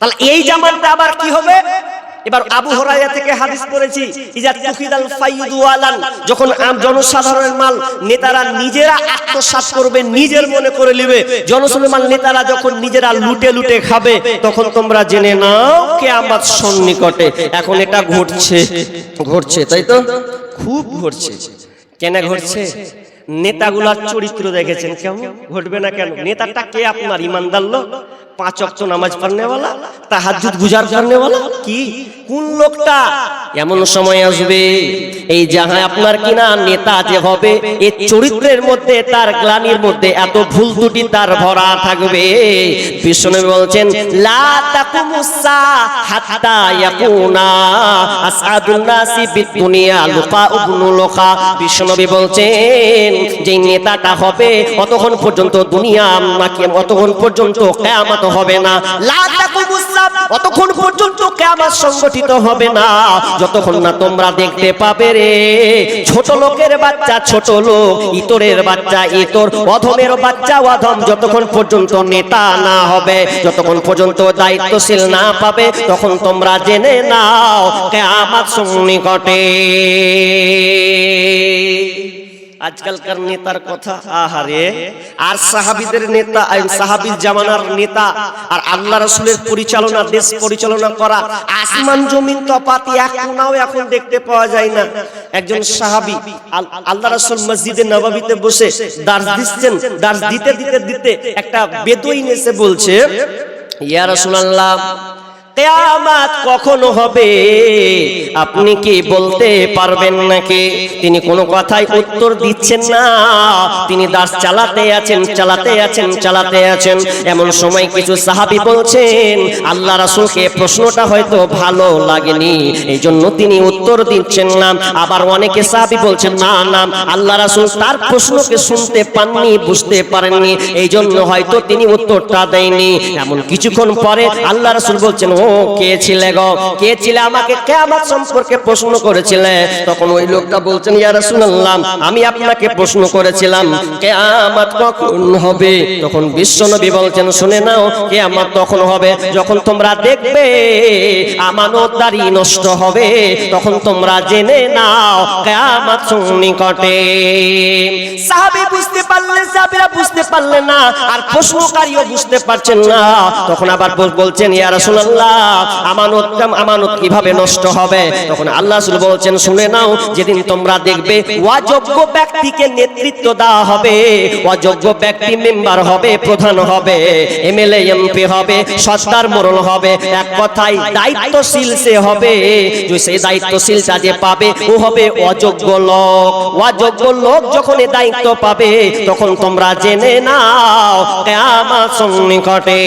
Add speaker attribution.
Speaker 1: তাহলে এই জামানটা আবার কি হবে? এবার আবু হরাইয়া থেকে হাদিস পড়েছি, ইজা তুকিদাল ফাইদু আলান যখন জনসাধারণের মাল নেতারা নিজেরা আত্মসাৎ করবে, নিজের মনে করে নেবে। জনসাধারণের মাল নেতারা যখন নিজেরা লুটে লুটে খাবে, তখন তোমরা জেনে নাও কে আমার সন্নিকটে। এখন এটা ঘটছে ঘটছে, তাই তো? খুব ঘটছে। কেন ঘটছে? নেতাগুলার চরিত্র দেখেছেন কেমন? ঘটবে না কেন? নেতাটা কে আপনার? ইমানদার লোক? পাঁচ অক্ট নামাজ পড়নেওয়ালা তাহাজ্জুদ গুজার করনেওয়ালা কি? কোন লোকটা? এমন সময় আসবে এই যাহা আপনার কিনা নেতা যে হবে এই চরিত্রের মধ্যে তার গ্লানির মধ্যে এত ভুল ত্রুটি তার ভরা থাকবে। বিষ্ণু বলছেন লা তাকুমুসা হাত্তা ইয়াকুনা আসাদুন নাসি বিদুনিয়া লুকা ইবনু লুকা। বিষ্ণু বলছেন যে নেতাটা হবে অতক্ষণ পর্যন্ত দুনিয়া নাকি অতক্ষণ পর্যন্ত কিয়ামত হবে না। অতক্ষণ পর্যন্ত কিয়ামত সংগঠিত হবে না। যতক্ষণ না তোমরা দেখতে পাবে রে, ছোট লোকের বাচ্চা, ছোট লোক, ইতরের বাচ্চা, ইতর, অধমের বাচ্চা, অধম, যতক্ষণ পর্যন্ত নেতা না হবে, যতক্ষণ পর্যন্ত দায়িত্বশীল না পাবে, তখন তোমরা জেনে নাও, কেয়ামত সন্নিকটে। আজকালকার নেতার কথা, আহারে। আর সাহাবিদের নেতা সাহাবির জামানার নেতা, আর আল্লাহ রসুলের পরিচালনা, দেশ পরিচালনা করা, আসমান জমিন তপাতি এক কোনাও এখন দেখতে পাওয়া যায় না। একজন সাহাবি, আল- আল্লাহ রসুল মসজিদে নবাবিতে বসে দার্স দিচ্ছেন দার্স দিতে দিতে দিতে একটা বেদুইন এসে বলছে, ইয়া রাসূলুল্লাহ কেয়ামাত কখন হবে? আপনি কি বলতে পারবেন নাকি? তিনি কোনো কথাই উত্তর দিচ্ছেন না। তিনি দাস চালাতে আছেন চালাতে আছেন চালাতে আছেন। এমন সময় কিছু সাহাবি বলছেন, আল্লাহ রাসূলকে প্রশ্নটা হয়তো ভালো লাগেনি। এই জন্য তিনি উত্তর দিচ্ছেন না। আবার অনেকে সাহাবি বলছেন, না না, আল্লাহ রাসূল তার প্রশ্নকে শুনতে পাননি, বুঝতে পারেননি। এই জন্য হয়তো তিনি উত্তরটা দেয়নি। এমন কিছুক্ষণ পরে আল্লাহ রাসূল বলছেন, ও কে ছিলে গো? কে ছিলে? আমাকে কিয়ামত সম্পর্কে প্রশ্ন করেছিলে? তখন ওই লোকটা বলছেন আমি আপনাকে প্রশ্ন করেছিলাম, কিয়ামত কখন হবে? তখন বিশ্বনবী বলছেন, শুনে নাও, কিয়ামত তখন হবে? যখন তোমরা দেখবে আমানতদারি নষ্ট হবে, তখন তোমরা জেনে নাও, কিয়ামত সন্নিকটে। সাহাবী বুঝতে পারলে সাহাবীরা বুঝতে পারলে না, আর প্রশ্নকারীও বুঝতে পারছেন না। তখন আবার বলছেন, ইয়া রাসূলুল্লাহ আমানত আমানত কীভাবে নষ্ট হবে? তখন আল্লাহ বলছেন, শুনে নাও, যেদিন তোমরা দেখবে অযোগ্য ব্যক্তিকে নেতৃত্ব দেওয়া হবে, অযোগ্য ব্যক্তি মেম্বার হবে, প্রধান হবে, এমএলএ, এমপি হবে, সর্দার মোড়ল হবে, এক কথায় দায়িত্বশীল সে হবে। যে সেই দায়িত্বশীলটা যে পাবে, ও হবে অযোগ্য লোক। অযোগ্য লোক যখন দায়িত্ব পাবে, তখন তোমরা জেনে নাও, কেয়ামত সন্নিকটে।